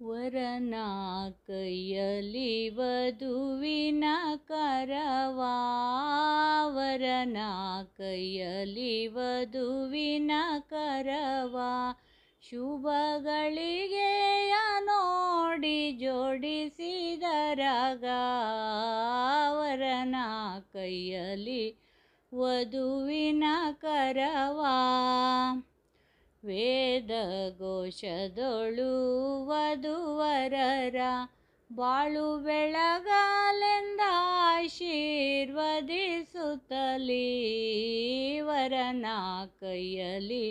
ವರನ ಕೈಯಲ್ಲಿ ವಧುವಿನ ಕರವಾ. ವರನ ವಧುವಿನ ಕರವಾ ಶುಭಗಳಿಗೆ ನೋಡಿ ಜೋಡಿಸಿದರಗ ವರನ ಕೈಯಲ್ಲಿ ವಧುವಿನ ಕರವಾ ವೇದ ಘೋಷದೊಳು ವಧುವರರ ಬಾಳು ಬೆಳಗಲೆಂದ ಆಶೀರ್ವದಿಸುತ್ತಲೀ ವರನ ಕೈಯಲ್ಲಿ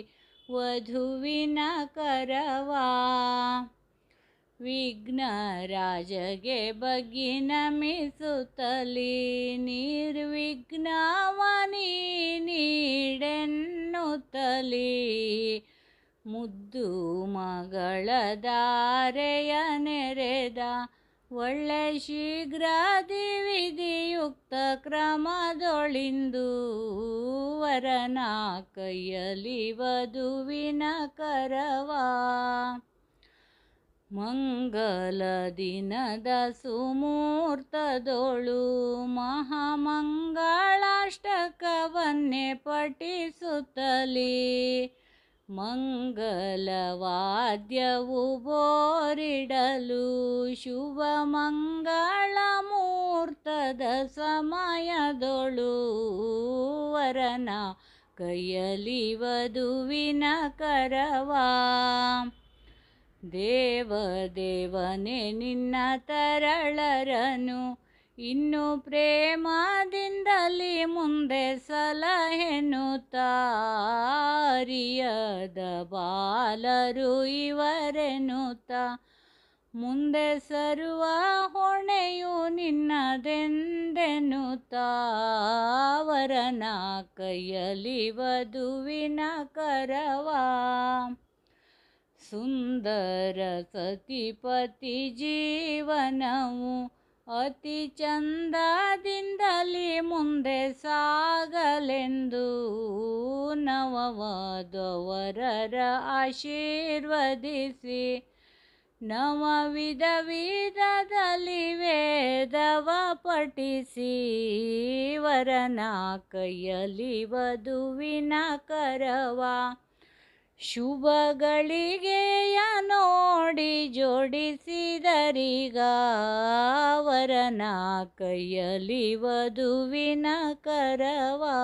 ವಧುವಿನ ವಿಘ್ನ ರಾಜಗೆ ಬಗ್ಗಿ ನಮಿಸುತ್ತಲೀ ನಿರ್ವಿಘ್ನವನಿ ನೀಡೆನ್ನುತ್ತಲೀ ಮುದ್ದು ಮಗಳ ದಾರೆಯ ನೆರೆದ ಒಳ್ಳೆ ಶೀಘ್ರ ವಿಧಿಯುಕ್ತ ಕ್ರಮದೊಳಿಂದು ವರನ ಕೈಯಲ್ಲಿ ವಧುವಿನ ಕರವಾ. ಮಂಗಲ ದಿನದ ಸುಮೂರ್ತದೊಳು ಮಹಾಮಂಗಳಾಷ್ಟಕವನ್ನೇ ಪಠಿಸುತ್ತಲೀ ಮಂಗಲವಾದ್ಯವು ಬೋರಿಡಲು ಶುಭ ಮಂಗಳ ಮೂರ್ತದ ಸಮಯದೊಳು ವರನ ಕೈಯಲ್ಲಿ ವಧುವಿನ ಕರವಾ ದೇವ ದೇವನೇ, ನಿನ್ನ ತರಳರನು, ಇನ್ನು ಪ್ರೇಮದಿಂದಲಿ ಮುಂದೆ ಸಲಹೆನು ತಾರಿಯದ ಬಾಲರು ಇವರೆನುತ ಮುಂದೆ ಸರುವ ಹೊಣೆಯು ನಿನ್ನದೆಂದೆನುತ ವರನ ಕೈಯಲ್ಲಿ ವಧುವಿನ ಕರವಾ. ಸುಂದರ ಸತಿಪತಿ ಜೀವನವು ಅತಿ ಚಂದದಿಂದಲಿ ಮುಂದೆ ಸಾಗಲೆಂದು ನವವಧವರರ ಆಶೀರ್ವದಿಸಿ, ನವ ವಿಧ ವಿಧದಲ್ಲಿ ವೇದವ ಪಠಿಸಿ ವರನ ಕೈಯಲ್ಲಿ ವಧುವಿನ ಕರವ ಶುಭಗಳಿಗೆಯ ನೋಡಿ ಜೋಡಿಸಿದರಿಗ ವರನ ಕೈಯಲ್ಲಿ ವಧುವಿನ ಕರವಾ.